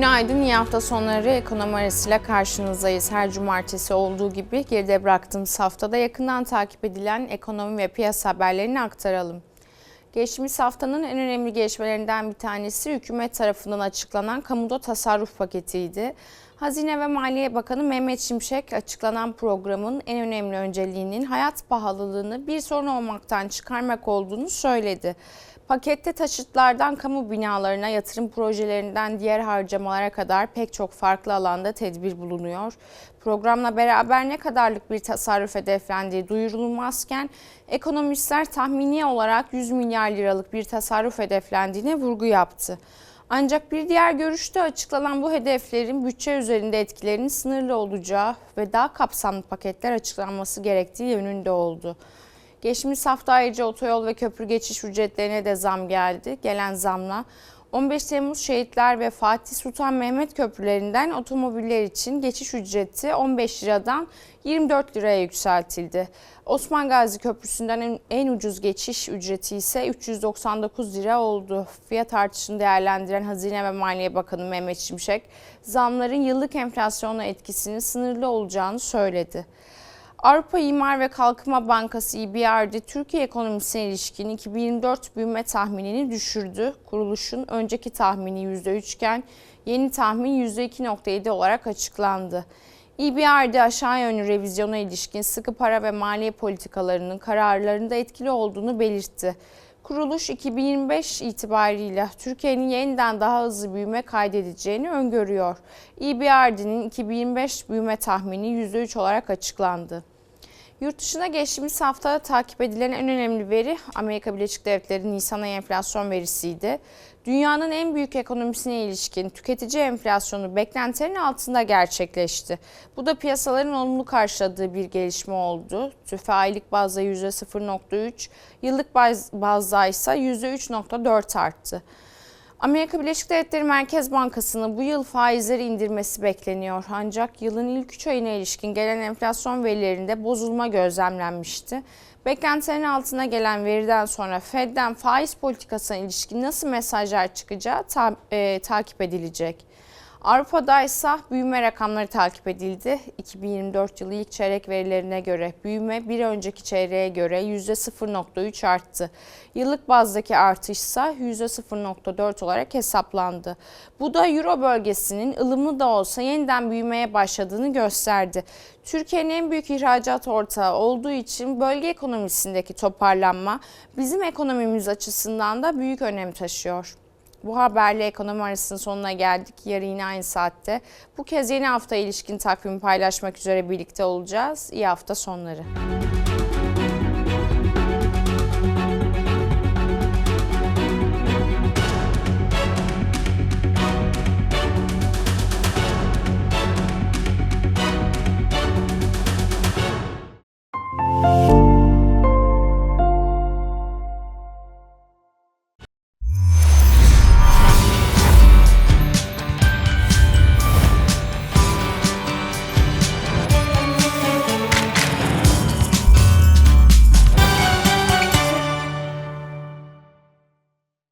Günaydın, iyi hafta sonları ekonomi arasıyla karşınızdayız. Her cumartesi olduğu gibi geride bıraktığımız haftada yakından takip edilen ekonomi ve piyasa haberlerini aktaralım. Geçtiğimiz haftanın en önemli gelişmelerinden bir tanesi hükümet tarafından açıklanan kamuda tasarruf paketiydi. Hazine ve Maliye Bakanı Mehmet Şimşek açıklanan programın en önemli önceliğinin hayat pahalılığını bir sorun olmaktan çıkarmak olduğunu söyledi. Pakette taşıtlardan kamu binalarına, yatırım projelerinden diğer harcamalara kadar pek çok farklı alanda tedbir bulunuyor. Programla beraber ne kadarlık bir tasarruf hedeflendiği duyurulmazken ekonomistler tahmini olarak 100 milyar liralık bir tasarruf hedeflendiğine vurgu yaptı. Ancak bir diğer görüşte açıklanan bu hedeflerin bütçe üzerinde etkilerinin sınırlı olacağı ve daha kapsamlı paketler açıklanması gerektiği yönünde oldu. Geçtiğimiz hafta ayrıca otoyol ve köprü geçiş ücretlerine de zam geldi. Gelen zamla 15 Temmuz Şehitler ve Fatih Sultan Mehmet köprülerinden otomobiller için geçiş ücreti 15 liradan 24 liraya yükseltildi. Osman Gazi Köprüsü'nden en, ucuz geçiş ücreti ise 399 lira oldu. Fiyat artışını değerlendiren Hazine ve Maliye Bakanı Mehmet Şimşek, zamların yıllık enflasyona etkisinin sınırlı olacağını söyledi. Avrupa İmar ve Kalkınma Bankası EBRD Türkiye ekonomisine ilişkin 2024 büyüme tahminini düşürdü. Kuruluşun önceki tahmini %3 iken yeni tahmin %2.7 olarak açıklandı. EBRD aşağı yönlü revizyona ilişkin sıkı para ve maliye politikalarının kararlarında etkili olduğunu belirtti. Kuruluş 2025 itibariyle Türkiye'nin yeniden daha hızlı büyüme kaydedeceğini öngörüyor. EBRD'nin 2025 büyüme tahmini %3 olarak açıklandı. Yurt dışına geçtiğimiz hafta takip edilen en önemli veri Amerika Birleşik Devletleri Nisan ayı enflasyon verisiydi. Dünyanın en büyük ekonomisine ilişkin tüketici enflasyonu beklentilerin altında gerçekleşti. Bu da piyasaların olumlu karşıladığı bir gelişme oldu. TÜFE aylık bazda %0.3, yıllık bazda ise %3.4 arttı. Amerika Birleşik Devletleri Merkez Bankası'nın bu yıl faizleri indirmesi bekleniyor. Ancak yılın ilk 3 ayına ilişkin gelen enflasyon verilerinde bozulma gözlemlenmişti. Beklentilerin altına gelen veriden sonra Fed'den faiz politikasına ilişkin nasıl mesajlar çıkacağı ta, e, takip edilecek. Avrupa'da ise büyüme rakamları takip edildi. 2024 yılı ilk çeyrek verilerine göre büyüme bir önceki çeyreğe göre %0.3 arttı. Yıllık bazdaki artış ise %0.4 olarak hesaplandı. Bu da Euro bölgesinin ılımlı da olsa yeniden büyümeye başladığını gösterdi. Türkiye'nin en büyük ihracat ortağı olduğu için bölge ekonomisindeki toparlanma bizim ekonomimiz açısından da büyük önem taşıyor. Bu haberle ekonomi arasının sonuna geldik. Yarın yine aynı saatte. Bu kez yeni hafta ilişkin takvimi paylaşmak üzere birlikte olacağız. İyi hafta sonları.